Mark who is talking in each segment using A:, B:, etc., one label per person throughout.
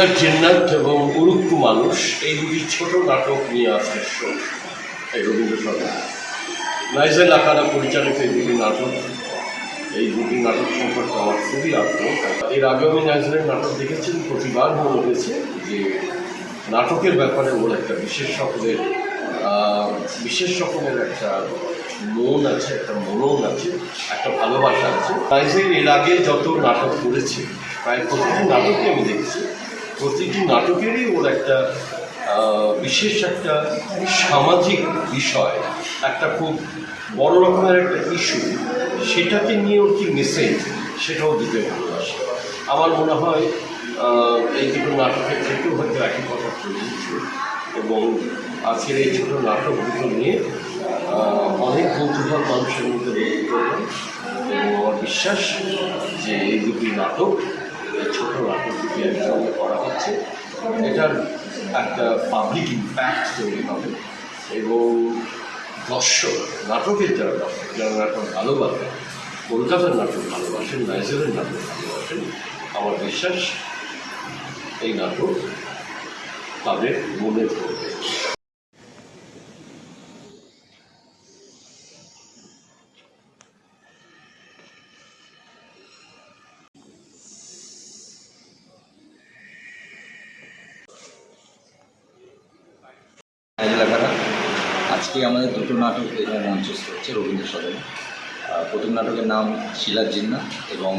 A: শিলার জেন্নাত এবং উরুক্কু মানুষ, এই দুটি ছোট নাটক নিয়ে শো। এই রবীন্দ্র সদন নাইজেল আকারা পরিচালিত এই দুটি নাটক, এই দুটি নাটক সম্পর্কে আমার খুবই আগ্রহ। এর আগে আমি নাইজেলের নাটক দেখেছি, প্রতিবার মনে হয়েছে যে নাটকের ব্যাপারে ওর একটা বিশেষ সকলের বিশেষ রকমের একটা মন আছে, একটা মনন আছে, একটা ভালোবাসা আছে। নাইজেল এর আগে যত নাটক করেছে, প্রায় প্রতিটি নাটকই আমি দেখেছি। প্রতিটি নাটকেরই ওর একটা বিশেষ একটা সামাজিক বিষয়, একটা খুব বড় রকমের একটা ইস্যু সেটাকে নিয়ে ওর কি মেসেজ সেটাও দিতে ভালোবাসে। আমার মনে হয় এই দুটো নাটকের থেকেও হয়তো একই কথা প্রযোজ্য এবং আজকের এই ছোটো নাটক দুটো নিয়ে অনেক কৌতূহল মানুষের মধ্যে এবং আমার বিশ্বাস যে এই দুটি নাটক এই ছোট দুটি একসঙ্গে করা হচ্ছে, এটার একটা পাবলিক ইম্প্যাক্ট তৈরি হবে। এবং দর্শক, নাটকের যারা দর্শক, যারা নাটক ভালোবাসেন, কলকাতার নাটক ভালোবাসেন নাইজেলের নাটক ভালোবাসেন, আমার বিশ্বাস এই নাটক তাদের মনে পড়বে।
B: আজকে আমাদের দুটো নাটক এখানে মঞ্চস্থ হচ্ছে রবীন্দ্র সদনে প্রথম নাটকের নাম শিলার জিন্না এবং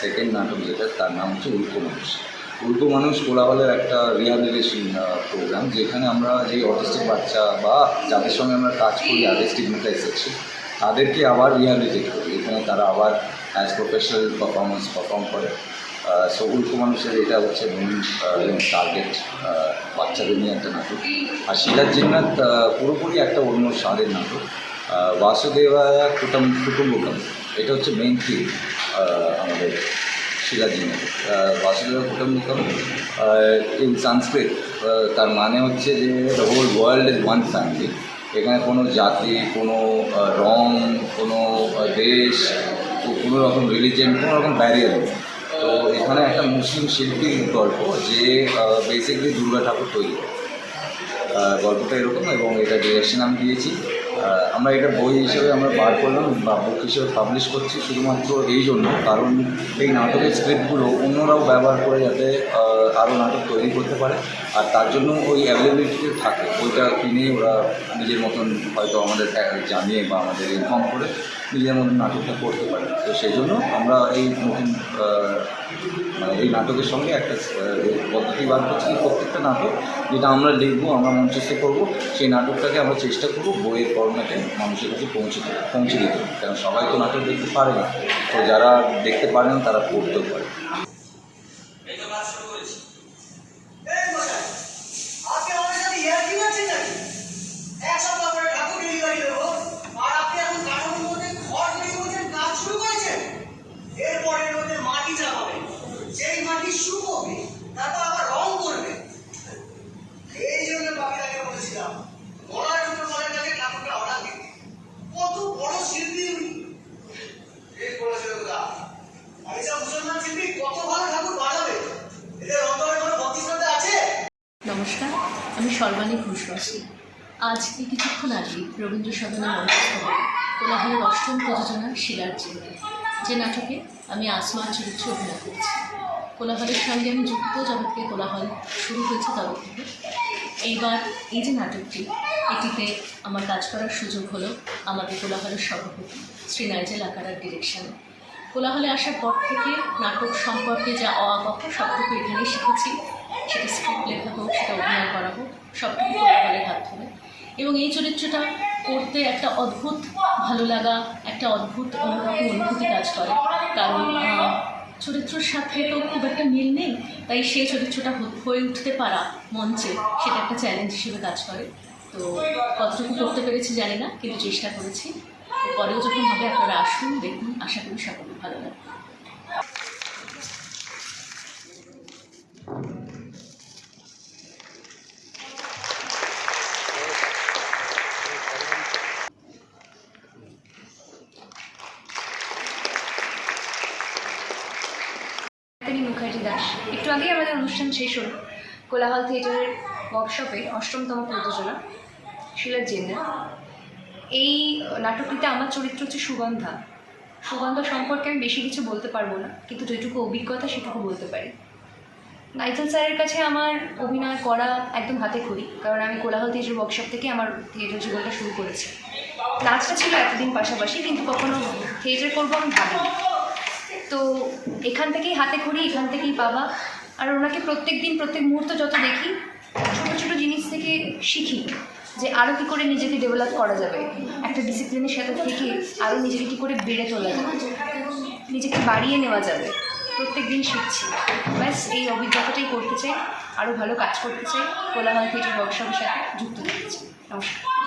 B: সেকেন্ড নাটক যেটা, তার নাম হচ্ছে উল্টো মানুষ। উল্টো মানুষ কোলাহলের একটা রিহাবিলিটেশন প্রোগ্রাম যেখানে আমরা যে অটিস্টিক বাচ্চা বা যাদের সঙ্গে আমরা কাজ করি আগে স্টিগমেটাইজ সেকশন তাদেরকে আবার রিহাবিলিটেট করি। এখানে তারা আবার অ্যাজ প্রফেশনাল পারফরমেন্স পারফর্ম করে। সো মানুষের এটা হচ্ছে মেন টার্গেট বাচ্চাদের নিয়ে একটা নাটক। আর শিলার জিন্নাত পুরোপুরি একটা অন্য স্বাদের নাটক। বাসুদেবায়া কুটুম, কুটুম্বকম, এটা হচ্ছে মেইন থিম আমাদের শিলার জিন্নাত। বাসুদেবা কুটুম্বকম ইন সংস্কৃত তার মানে হচ্ছে যে the whole world is one family এখানে কোনো জাতি, কোনো রং, কোনো দেশ, কোনো রকম রিলিজিয়ন কোনো রকম ব্যারিয়ার তো এখানে একটা মুসলিম শিল্পীর গল্প যে বেসিকলি দুর্গা ঠাকুর তৈরি। গল্পটা এরকম এবং এটা ডিরেকশন আমি দিয়েছি। আমরা এটা বই হিসেবে আমরা বার করলাম বা বুক হিসেবে পাবলিশ করছি শুধুমাত্র এই জন্য। কারণ এই নাটকের স্ক্রিপ্টগুলো অন্যরাও ব্যবহার করে যাতে আরও নাটক তৈরি করতে পারে। আর তার জন্য ওই অ্যাভেলেবিলিটি থাকে। ওইটা কিনে ওরা নিজের মতন হয়তো আমাদের জানিয়ে বা আমাদের ইনফর্ম করে নিজের মতন নাটকটা করতে পারে। তো সেই জন্য আমরা এই নতুন এই নাটকের সঙ্গে একটা পদ্ধতি বার করছি, প্রত্যেকটা নাটক। যেটা আমরা লিখব আমরা মঞ্চস্থ করব, সেই নাটকটাকে আমরা চেষ্টা করব বইয়ের ফর্মেটে মানুষের কাছে পৌঁছে পৌঁছে দিতে। কারণ সবাই তো নাটক দেখতে পারে না। তো যারা দেখতে পারে। না তারা পড়তেও পারে
C: এই মশাই, আপনি আমাদের সাথে ইয়ার্কি মারছেন নাকি? এক সপ্তাহ পরে ঠাকুর delivery দেবো, আর আপনি এখন কাঠামোর মধ্যে ঘর তৈরি করছেন, কাজ শুরু করেছেন? এরপরে এর মধ্যে মাটি চাপাবেন। যেই মাটি শুকোবে, তারপর আবার রং করবেন। এই জন্য বাপিদাকে বলেছিলাম, গলার উপর গলার কাছে ঠাকুরটা অর্ডার দিতে। কত বড় শিল্পী উনি। ঠিক বলেছেন দাদা। আমি যা মুসলমান শিল্পী কত ভালো ঠাকুর বানাবে এদের অন্তরে কোনো ভক্তি শ্রদ্ধা আছে
D: নমস্কার আমি সর্বাণী ঘোষবাসী আজ এই কিছুক্ষণ আগে রবীন্দ্র সদনে মঞ্চস্থ হল কোলাহলের অষ্টম প্রযোজনা শিলার জিন্দ যে নাটকে আমি আসমার চরিত্রে অভিনয় করেছি কোলাহলের সঙ্গে আমি যুক্ত থেকে কোলাহল শুরু হয়েছে তবে থেকে। এইবার এই যে নাটকটি, এটিতে আমার কাজ করার সুযোগ হলো আমাদের কোলাহলের সভাপতি শ্রী নাইজেল আকারার ডিরেকশনে কোলাহলে আসার পর থেকে নাটক সম্পর্কে যা অবাক সবটুকু এখানেই শিখেছি। সেটা স্ক্রিপ্ট লেখা হোক, সেটা অভিনয় করা হোক, সবটুকু কোলাহলের হাত ধরে এবং এই চরিত্রটা করতে একটা অদ্ভুত ভালো লাগা, একটা অদ্ভুত অন্যরকম অনুভূতি কাজ করে। কারণ চরিত্রের সাথে তো খুব একটা মিল নেই, তাই সে চরিত্রটা হয়ে উঠতে পারা মঞ্চে, সেটা একটা চ্যালেঞ্জ হিসেবে কাজ করে। তো কতটুকু করতে পেরেছি জানি না, কিন্তু চেষ্টা করেছি। পরেও যখন হবে আপনারা আসুন, দেখুন, আশা করি সকলে ভালো লাগবে।
E: আগেই আমাদের অনুষ্ঠান শেষ হলো। কোলাহল থিয়েটারের ওয়ার্কশপে অষ্টমতম প্রযোজনা, শিলার জেন্না এই নাটকটিতে আমার চরিত্র হচ্ছে সুগন্ধা। সুগন্ধা সম্পর্কে আমি বেশি কিছু বলতে পারব না, কিন্তু যেটুকু অভিজ্ঞতা সেটুকু বলতে পারি। নাইজেল স্যারের কাছে আমার অভিনয় করা একদম হাতে খড়ি, কারণ আমি কোলাহল থিয়েটার ওয়ার্কশপ থেকে আমার থিয়েটার জীবনটা শুরু করেছি। নাচটা ছিল এতদিন পাশাপাশি, কিন্তু কখনো থিয়েটার করব আমি ভাবিনি। তো এখান থেকেই হাতে খড়ি, এখান থেকেই পাবা আর ওনাকে প্রত্যেক দিন, প্রত্যেক মুহূর্ত যত দেখি, ছোটো ছোটো জিনিস থেকে শিখি যে আরও কী করে নিজেকে ডেভেলপ করা যাবে। একটা ডিসিপ্লিনের সাথে থেকে আরও নিজেকে কী করে বেড়ে তোলা যাবে। নিজেকে বাড়িয়ে নেওয়া যাবে। প্রত্যেক দিন শিখছি। ব্যাস, এই অভিজ্ঞতাটাই করতে চাই। আরও ভালো কাজ করতে চাই। কোলাহল থিয়েটার ওয়ার্কশপের সাথে যুক্ত থাকতে চাই। নমস্কার।